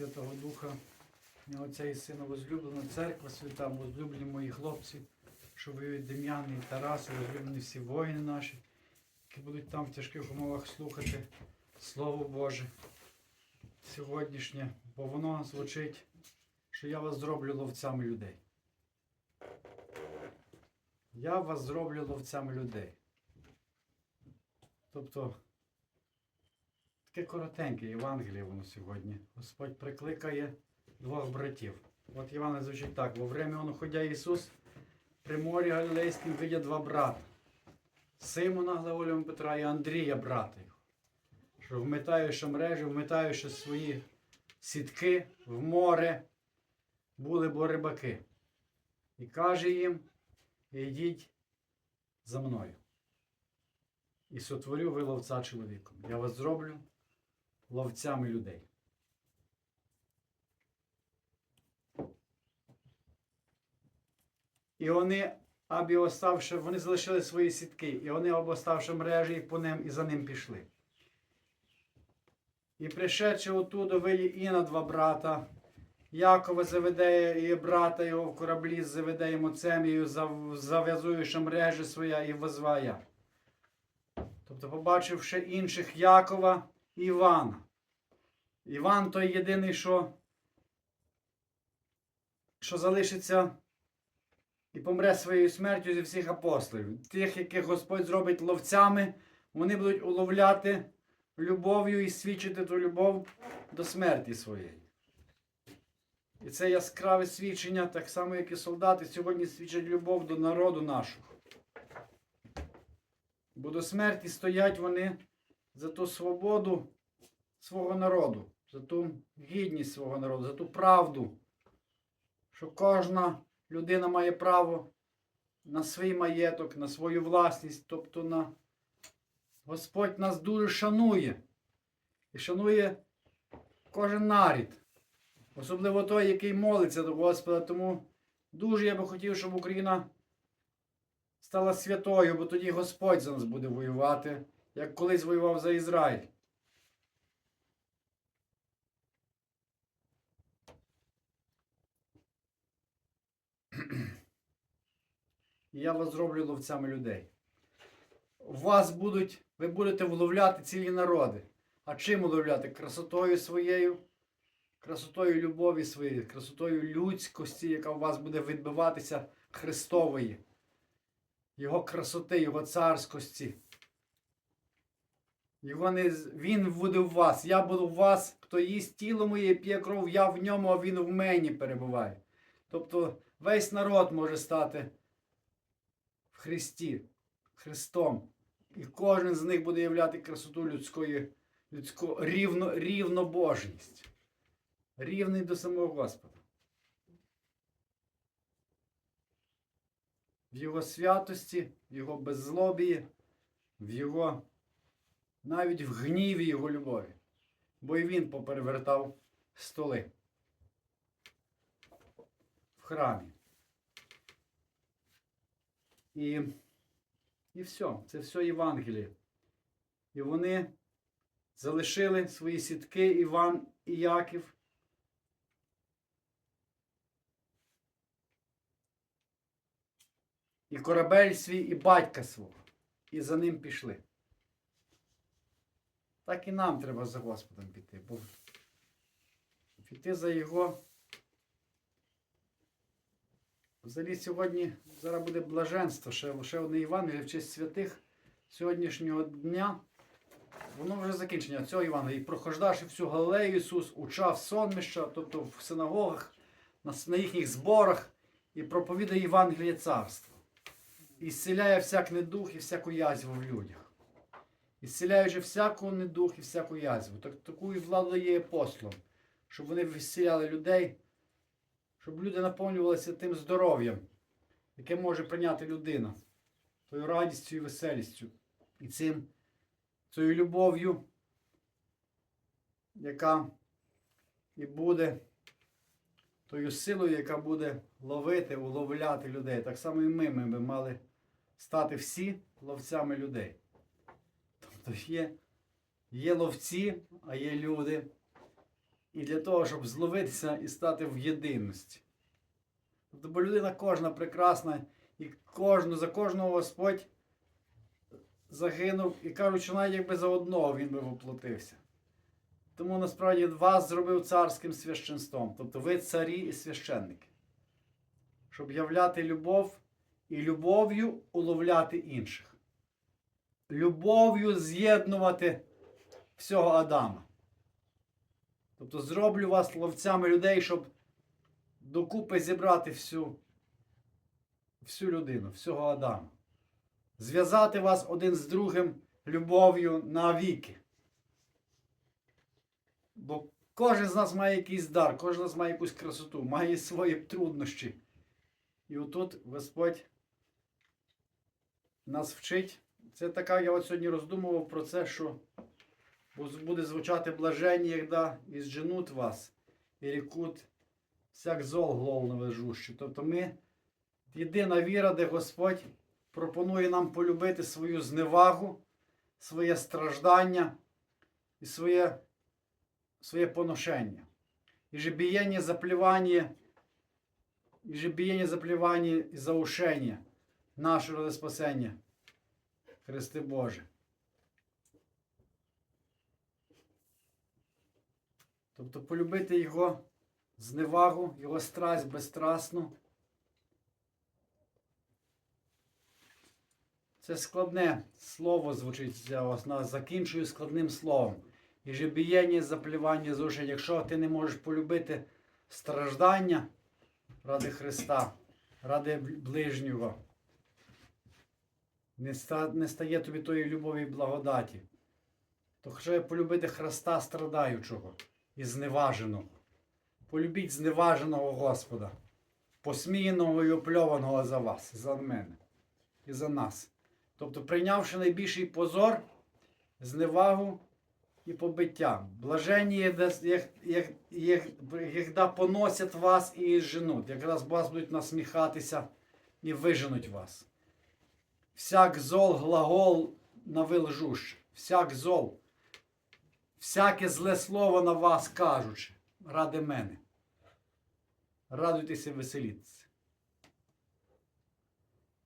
Святого Духа, ім'я Отця і Сина, возлюблена церква свята, возлюблені мої хлопці, що воюють Дем'яни і Тараси, возлюблені всі воїни наші, які будуть там в тяжких умовах слухати Слово Боже сьогоднішнє, бо воно звучить, що я вас зроблю ловцями людей. Я вас зроблю ловцями людей. Тобто, таке коротеньке Євангеліє воно сьогодні. Господь прикликає двох братів. От Євангеліє звучить так. Во время он ходя Ісус при морі Галилейському видя два брата. Симона Глаголем Петра і Андрія, брата його. Що вмитаючи мережі, вмитаючи свої сітки в море, були бо рибаки. І каже їм, йдіть за мною. І сотворю ви ловця чоловіком. Я вас зроблю ловцями людей. І вони, абі оставши, вони залишили свої сітки, і вони обоставши мережі і по ним, і за ним пішли. І пришедши отуда вилі і на два брата, Якова заведе і брата його в кораблі з заведеєм отцем і зав'язуючи мережі своя і возвая. Тобто, побачивши інших Якова Івана. Іван той єдиний, що, що залишиться і помре своєю смертю зі всіх апостолів. Тих, яких Господь зробить ловцями, вони будуть уловляти любов'ю і свідчити ту любов до смерті своєї. І це яскраве свідчення, так само, як і солдати сьогодні свідчать любов до народу нашого. Бо до смерті стоять вони за ту свободу свого народу, за ту гідність свого народу, за ту правду, що кожна людина має право на свій маєток, на свою власність, тобто на Господь нас дуже шанує і шанує кожен нарід. Особливо той, який молиться до Господа. Тому дуже я би хотів, щоб Україна стала святою, бо тоді Господь за нас буде воювати, як колись воював за Ізраїль. І я вас зроблю ловцями людей. Вас будуть, ви будете вловляти цілі народи. А чим уловляти? Красотою своєю, красотою любові своєї, красотою людськості, яка у вас буде відбиватися Христової, Його красоти, Його царськості. Не, з- він буде в вас, я буду в вас, хто їсть тіло моє, п'є кров, я в ньому, а він в мені перебуває. Тобто весь народ може стати в Христі, Христом. І кожен з них буде являти красоту людської, людську, рівно, рівнобожність. Рівний до самого Господа. В Його святості, в Його беззлобії, в Його навіть в гніві Його любові. Бо і він поперевертав столи в храмі. І, і все, це все Євангеліє. І вони залишили свої сітки Іван і Яків. І корабель свій, і батька свого. І за ним пішли. Так і нам треба за Господом піти. Бо піти за Його. Взагалі сьогодні зараз буде блаженство, ще, ще одне Євангеліє в честь святих сьогоднішнього дня. Воно вже закінчення цього Євангелія. І прохождавши всю Галилею Ісус учав сонмища, тобто в синагогах, на, їхніх зборах, і проповідає Євангеліє царства. І зціляє всяк недух і всяку язву в людях. І зціляючи всяку недух і всяку язву. Так, таку і владу є апостолом, щоб вони зціляли людей, щоб люди наповнювалися тим здоров'ям, яке може прийняти людина, тою радістю і веселістю, і цим, цією любов'ю, яка і буде тою силою, яка буде ловити, уловляти людей. Так само і ми, ми би мали стати всі ловцями людей. Тобто є, є ловці, а є люди, і для того, щоб зловитися і стати в єдиності. Тобто, бо людина кожна прекрасна, і кожну, за кожного Господь загинув, і кажуть, що навіть якби за одного він би воплотився. Тому насправді вас зробив царським священством, тобто ви царі і священники, щоб являти любов і любов'ю уловляти інших. Любов'ю з'єднувати всього Адама. Тобто зроблю вас ловцями людей, щоб докупи зібрати всю, всю людину, всього Адама. Зв'язати вас один з другим любов'ю навіки. Бо кожен з нас має якийсь дар, кожен з нас має якусь красоту, має свої труднощі. І отут Господь нас вчить. Це така, я от сьогодні роздумував про це, що буде звучати блаженні, якда і зженуть вас, і рікут всяк зол глов навежущий. Тобто ми єдина віра, де Господь пропонує нам полюбити свою зневагу, своє страждання і своє, своє поношення. І же биение, заплевание, и же биение, заплевание и заушение нашего ради спасения. Христи Боже. Тобто полюбити Його зневагу, Його страсть безстрасну. Це складне слово звучить для вас. Закінчую складним словом. І же бієння, заплівання, зушень. Якщо ти не можеш полюбити страждання ради Христа, ради ближнього, не, не стає тобі тої любові і благодаті, то хоча полюбити Христа страдаючого і зневаженого. Полюбіть зневаженого Господа, посміяного і опльованого за вас, за мене і за нас. Тобто, прийнявши найбільший позор, зневагу і побиття. Блаженні, як, як поносять вас і женуть, якраз вас будуть насміхатися і виженуть вас. Всяк зол глагол на вилжущ, всяк зол, всяке зле слово на вас кажучи, ради мене. Радуйтеся, веселіться.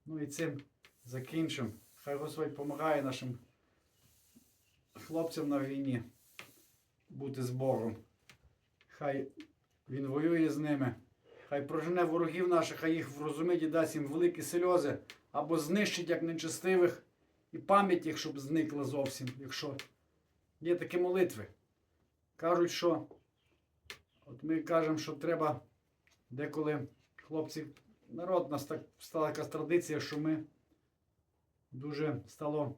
Ну і цим закінчимо. Хай Господь допомагає нашим хлопцям на війні бути з Богом. Хай Він воює з ними. Хай прожене ворогів наших, хай їх врозумить і дасть їм великі сльози, або знищить як нечестивих, і пам'ять їх, щоб зникла зовсім, якщо є такі молитви. Кажуть, що от ми кажемо, що треба деколи хлопці, народ у нас так стала якась традиція, що ми дуже стало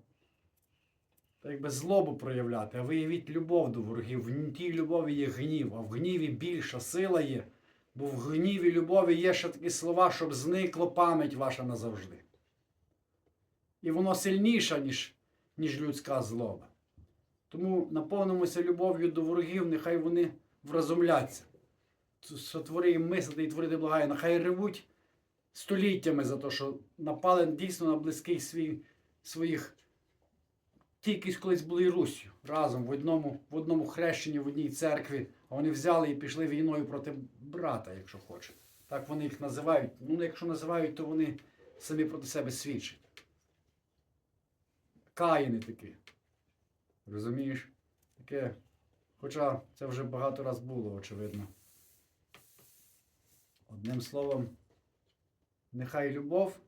так якби злобу проявляти, а виявіть любов до ворогів. В тій любові є гнів, а в гніві більша сила є. Бо в гніві любові є ще такі слова, щоб зникло пам'ять ваша назавжди. І воно сильніше, ніж, ніж людська злоба. Тому наповнимося любов'ю до ворогів, нехай вони вразумляться. Сотвори їм мислити і творити благає, нехай ревуть століттями за те, що напали дійсно на близький свій, своїх. Тільки колись були Руссю разом в одному в одному хрещенні, в одній церкві, а вони взяли і пішли війною проти брата, якщо хочете. Так вони їх називають. Ну, якщо називають, то вони самі проти себе свідчать. Каїни такі. Розумієш? Таке. Хоча це вже багато раз було, очевидно. Одним словом, нехай любов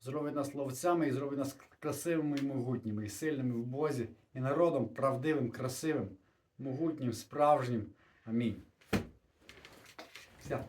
зробить нас ловцями і зробить нас красивими і могутніми, і сильними в Бозі, і народом правдивим, красивим, могутнім, справжнім. Амінь. Все.